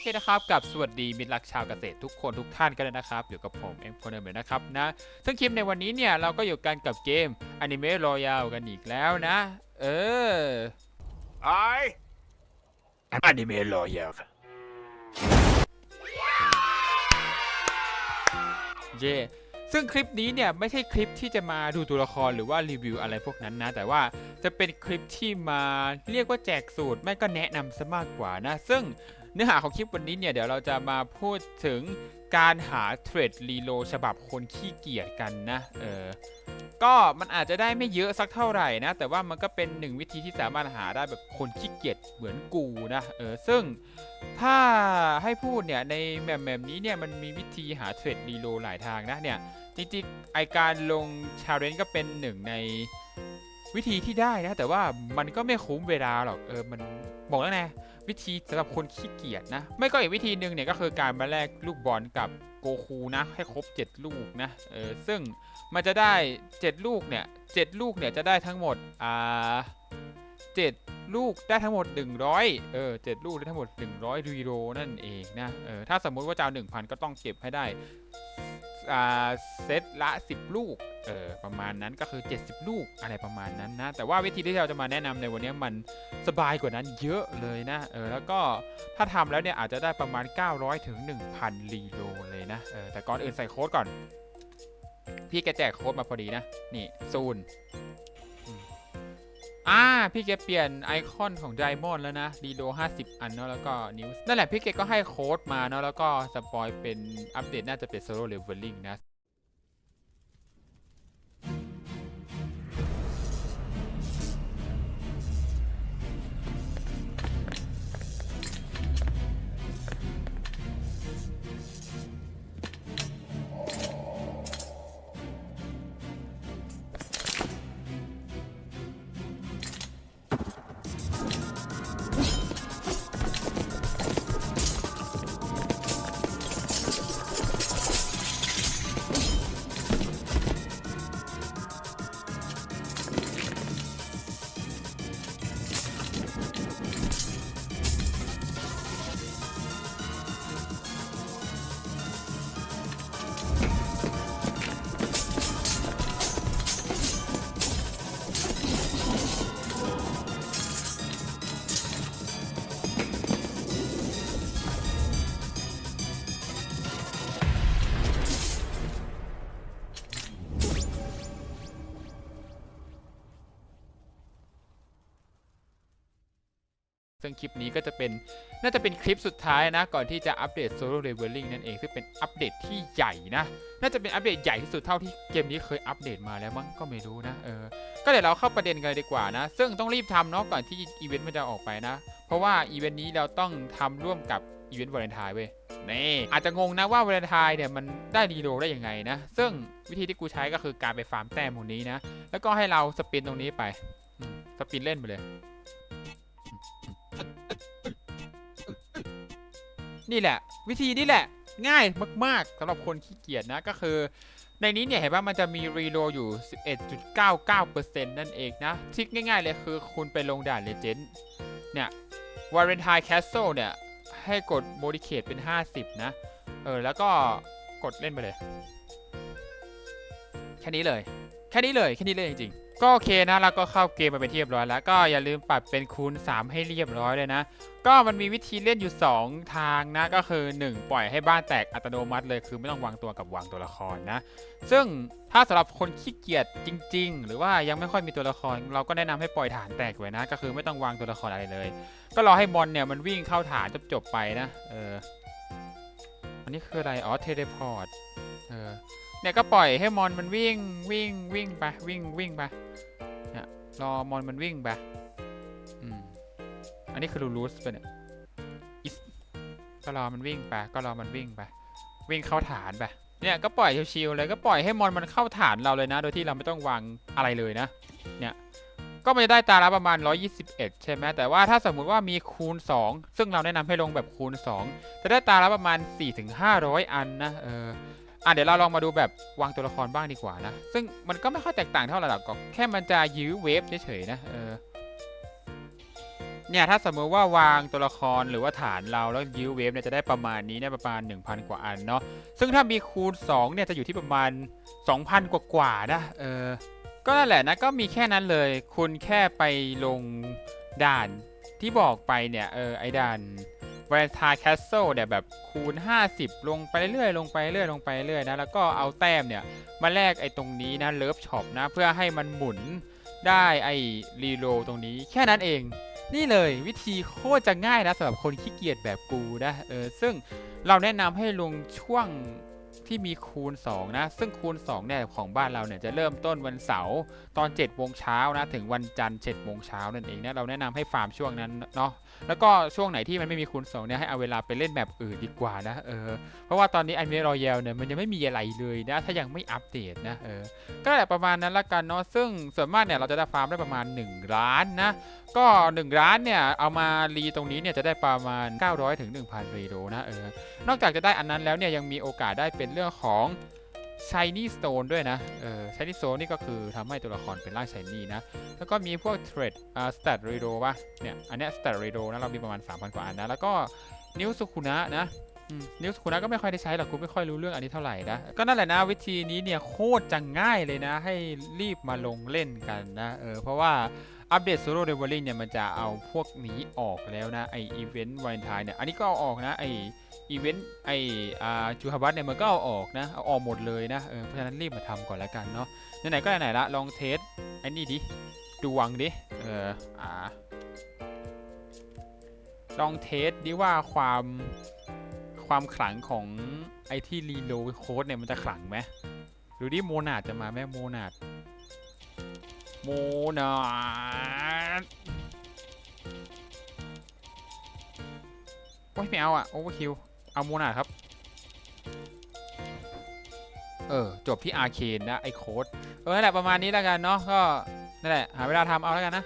เคนะครับกับสวัสดีมิตรรักชาวเกษตรทุกคนทุกท่านกันเลยนะครับ อยู่กับผมเอ็มคนเดิมเลยนะครับนะซึ่งคลิปในวันนี้เนี่ยเราก็อยู่กันกับเกม Anime Royale กันอีกแล้วนะ เออ I am Anime Lawyer. เย่ซึ่งคลิปนี้เนี่ยไม่ใช่คลิปที่จะมาดูตัวละครหรือว่ารีวิวอะไรพวกนั้นนะ แต่ว่า จะเป็นคลิปที่มาเรียกว่าแจกสูตร ไม่ก็แนะนำซะมากกว่านะ ซึ่งเนื้อหาของคลิปวันนี้เนี่ยเดี๋ยวเราจะมาพูดถึงการหาเทรดรีโลฉบับคนขี้เกียจกันนะเออก็มันอาจจะได้ไม่เยอะสักเท่าไหร่นะ แต่ว่ามันก็เป็นหนึ่งวิธีที่สามารถหาได้แบบคนขี้เกียจเหมือนกูนะเออซึ่งถ้าให้พูดเนี่ยในแมปแบบนี้เนี่ยมันมีวิธีหาเทรดรีโลหลายทางนะเนี่ยจริงๆไอการลงชาเลนจ์ก็เป็นหนึ่งใน วิธีที่ได้นะ แต่ว่ามันก็ไม่คุ้มเวลาหรอกเออมันบอกแล้วไงวิธีสำหรับคนขี้เกียจนะ ไม่ก็อีกวิธีหนึ่งเนี่ยก็คือการมาแลกลูกบอลกับโกคูนะ ให้ครบ 7 ลูกนะเออซึ่งมันจะได้ 7 ลูกเนี่ย7ลูกเนี่ยจะได้ทั้งหมดอ่า7ลูกได้ทั้งหมด 100เออ7ลูกได้ทั้งหมด 100รีโรนั่นเองนะเออถ้าสมมุติว่าจะเอา1,000 ก็ต้องเก็บให้ได้ เซตละ 10 ลูกเออประมาณนั้นก็คือ 70 ลูกอะไรประมาณนั้นนะ แต่ว่าวิธีที่เราจะมาแนะนำในวันนี้มันสบายกว่านั้นเยอะเลยนะเออแล้วก็ถ้าทำแล้วเนี่ยอาจจะได้ประมาณ 900ถึง1,000 รีโลเลยนะเออแต่ก่อนอื่นใส่โค้ดก่อน พี่แกแจกโค้ดมาพอดีนะ นี่ซูน อ่าพี่เกเปลี่ยนไอคอนของไดมอนด์แล้วนะดีโด50 อันเนาะแล้วก็นิวส์นั่นแหละพี่เกก็ให้โค้ดมาเนาะแล้วก็สปอยเป็นอัปเดตน่าจะเป็นโซโล่เลเวลลิ่งนะ ซึ่งคลิปนี้ก็จะเป็นน่าจะเป็นคลิปสุดท้ายนะ ก่อนที่จะอัปเดตโซโล่เลเวลลิ่งนั่นเอง ซึ่งเป็นอัปเดตที่ใหญ่นะ น่าจะเป็นอัปเดตใหญ่ที่สุดเท่าที่เกมนี้เคยอัปเดตมาแล้วมั้งก็ไม่รู้นะ เออ ก็เดี๋ยวเราเข้าประเด็นกันเลยดีกว่านะ ซึ่งต้องรีบทำเนาะก่อนที่อีเวนต์มันจะออกไปนะ เพราะว่าอีเวนต์นี้เราต้องทำร่วมกับอีเวนต์วาเลนไทน์เว้ยนี่อาจจะงงนะว่าวาเลนไทน์เนี่ยมันได้รีโดได้ยังไงนะ ซึ่งวิธีที่กูใช้ก็คือการไปฟาร์มแต้มตรงนี้นะ แล้วก็ให้เราสปินตรงนี้ไป สปินเล่นไปเลย นี่แหละ วิธีนี้แหละ ง่ายมากๆสำหรับคนขี้เกียจนะก็คือ ในนี้เนี่ยเห็นว่ามันจะมีรีโลอยู่ 11.99%นั่นเองนะทริคง่ายๆเลยคือคุณไปลงด่านเลเจนด์เนี่ยวาเลนไทน์แคสเซิลเนี่ย ให้กดโมดิเคทเป็น 50 นะ เออ แล้วก็กดเล่นไปเลย แค่นี้เลย แค่นี้เลย แค่นี้เลยจริงๆ ก็โอเคนะแล้วก็เข้าเกมมาเป็นที่เรียบร้อยแล้วก็อย่าลืมปรับเป็นคูณ 3 ให้เรียบร้อยเลยนะ ก็มันมีวิธีเล่นอยู่ 2 ทางนะก็คือ 1 ปล่อยให้บ้านแตกอัตโนมัติเลยคือไม่ต้องวางตัวกับวางตัวละครนะ ซึ่งถ้าสำหรับคนขี้เกียจจริง ๆ หรือว่ายังไม่ค่อยมีตัวละคร เราก็แนะนำให้ปล่อยฐานแตกไว้นะ ก็คือไม่ต้องวางตัวละครอะไรเลย ก็รอให้มอนเนี่ยมันวิ่งเข้าฐานจบๆไปนะเอออันนี้คืออะไรอ๋อเทเลพอร์ตเออ เนี่ยก็ปล่อยให้มอนมันวิ่งวิ่งวิ่งไปวิ่งวิ่งไปเนี่ยรอมอนมันวิ่งไปอืมอันนี้คือรูรูสไปเนี่ยอิสก็รอมันวิ่งไปก็รอมันวิ่งไปวิ่งเข้าฐานไปเนี่ยก็ปล่อยชิวๆเลยก็ปล่อยให้มอนมันเข้าฐานเราเลยนะ โดยที่เราไม่ต้องวางอะไรเลยนะ เนี่ยก็มันจะได้ตาละประมาณ 121 ใช่ไหมแต่ว่าถ้าสมมุติว่ามีคูณ 2 ซึ่งเราแนะนำให้ลงแบบคูณ 2 จะได้ตาละประมาณ 4-500 อันนะเออ อะเดี๋ยวเราลองมาดูแบบวางตัวละครบ้างดีกว่านะ ซึ่งมันก็ไม่ค่อยแตกต่างเท่าไหร่หรอกก็แค่มันจะยื้อเวฟเฉยๆนะเออเนี่ยถ้าสมมติว่าวางตัวละครหรือว่าฐานเราแล้วยื้อเวฟเนี่ยจะได้ประมาณนี้เนี่ยประมาณ 1,000 กว่าอันเนาะซึ่งถ้ามีคูณ 2 เนี่ยจะอยู่ที่ประมาณ 2,000 กว่ากว่านะเออก็นั่นแหละนะก็มีแค่นั้นเลย คุณแค่ไปลงด่านที่บอกไปเนี่ยเออไอ้ด่าน ว a ทาแคสเซิลเนี่ยแบบคูณ 50 ลงไปเรื่อยๆลงไปเรื่อยๆลงไปเรื่อยนะ แล้วก็เอาแต้มเนี่ย มาแลกไอ้ตรงนี้นะเลิฟช็อปนะ เพื่อให้มันหมุนได้ไอ้รีโลตรงนี้แค่นั้นเอง นี่เลยวิธีโคตรจะง่ายนะสำหรับคนขี้เกียจแบบกูนะเออซึ่งเราแนะนำให้ลงช่วง ที่มีคูณ 2 นะ ซึ่งคูณ2เนี่ยของบ้านเราเนี่ยจะเริ่มต้นวันเสาร์ตอน7โมงเช้านะถึงวันจันทร์7โมงเช้านั่นเองนะเราแนะนำให้ฟาร์มช่วงนั้นเนาะแล้วก็ช่วงไหนที่มันไม่มีคูณ2เนี่ยให้เอาเวลาไปเล่นแบบอื่นดีกว่านะเออเพราะว่าตอนนี้อันเมรอยัลเนี่ยมันยังไม่มีอะไรเลยนะถ้ายังไม่อัปเดตนะเออก็แหละประมาณนั้นละกันเนาะซึ่งส่วนมากเนี่ยเราจะได้ฟาร์มได้ประมาณ 1 ล้านนะก็1ร้านเนี่ยเอามารีตรงนี้เนี่ยจะได้ประมาณ 900ถึง1,000รีโดนะเออนอกจากจะได้อันนั้นแล้วเนี่ยยังมีโอกาสได้เป็นเรื่องของ Shiny Stone ด้วยนะ เออ Shiny Stone นี่ก็คือทำให้ตัวละครเป็นร่าง Shiny นะ แล้วก็มีพวก Trade อ่า Stat r e d o ป่ะ เนี่ย อันเนี้ย Stat r e d o นะ เรามีประมาณ 3,000 กว่าอันนะ แล้วก็นิวสุคุนะนะนิวสุคุนะก็ไม่ค่อยได้ใช้หรอกกูไม่ค่อยรู้เรื่องอันนี้เท่าไหร่นะ ก็นั่นแหละนะวิธีนี้เนี่ยโคตรจะง่ายเลยนะ ให้รีบมาลงเล่นกันนะ เออ เพราะว่าอัปเดตโซโล่เดเวลลิ่งเนี่ยมันจะเอาพวกนี้ออกแล้วนะ ไออีเวนต์วาเลนไทน์เนี่ย อันนี้ก็เอาออกนะไอ อีเวนต์ไออาจูฮาบัตเนี่ยมันก็เอาออกนะ เอาออกหมดเลยนะเออเพราะฉะนั้นรีบมาทำก่อนแล้วกันเนาะไหนๆก็ไหนๆละลองเทสไอ้นี่ดิดวงดิเอออ่าลองเทสดิว่าความความขลังของไอที่รีโลโค้ดเนี่ยมันจะขลังไหมดูดิโมนาดจะมาไหมโมนาดโมนาดโอ้ยไม่เอาอะโอเวอร์คิว เอาโมนาครับ เออ จบที่อาร์เคนนะ ไอโค้ดเออนั่นแหละประมาณนี้แล้วกันเนาะก็นั่นแหละ หาเวลาทำเอาแล้วกันนะ